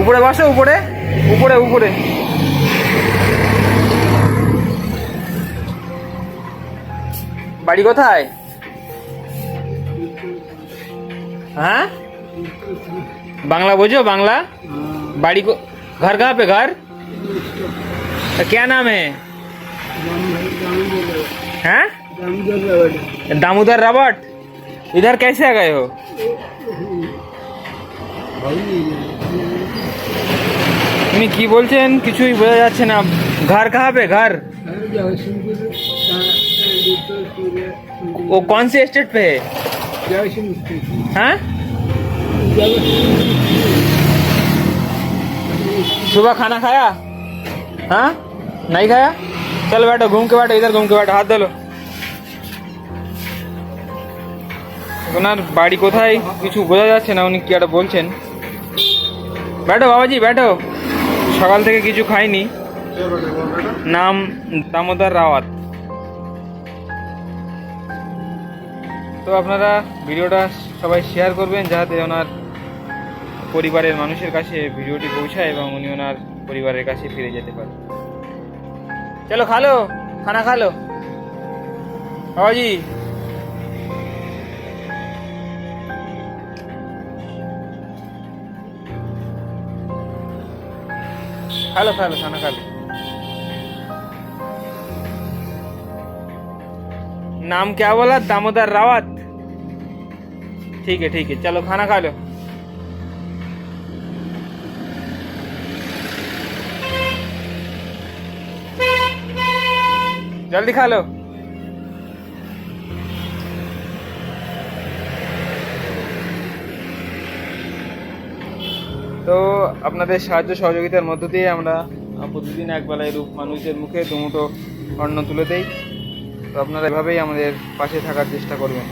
উপরে বসো উপরে উপরে উপরে বাড়ি কোথায় हाँ बांग्ला बोझो बांग्ला बाड़ी को घर कहाँ पे घर तो क्या नाम है हैं दामोदर रावत इधर कैसे आ गए हो তুমি কি বলছেন কিছুই বোঝা যাচ্ছে না ঘর কাহা पे घर वो कौन से स्टेट पे है हैं सुबह खाना खाया हाँ नहीं खाया चल बैठो घूम के बैठो इधर घूम के बैठो हाथ धो लो ওনার বাড়ি কোথায় কিছু বোঝা যাচ্ছে না উনি কি একটা বলছেন ব্যাটো বাবাজি, ব্যাটো। সকাল থেকে কিছু খাইনি। নাম দামোদর রাওয়াত। তো আপনারা ভিডিওটা সবাই শেয়ার করবেন, যাতে ওনার পরিবারের মানুষের কাছে ভিডিওটি পৌঁছায় এবং উনি ওনার পরিবারের কাছে ফিরে যেতে পারেন চলো, খালো, খানা খালো। বাবাজি खा लो खा लो खाना खा लो नाम क्या बोला दामोदर रावत ठीक है ठीक है चलो खाना खा लो जल्दी खा लो তো আপনাদের সাহায্য সহযোগিতার মধ্য দিয়ে আমরা প্রতিদিন একবেলা রূপ মানুষদের মুখে দুমুটো অন্ন তুলে দেই। তো আপনারা এভাবেই আমাদের পাশে থাকার চেষ্টা করবেন।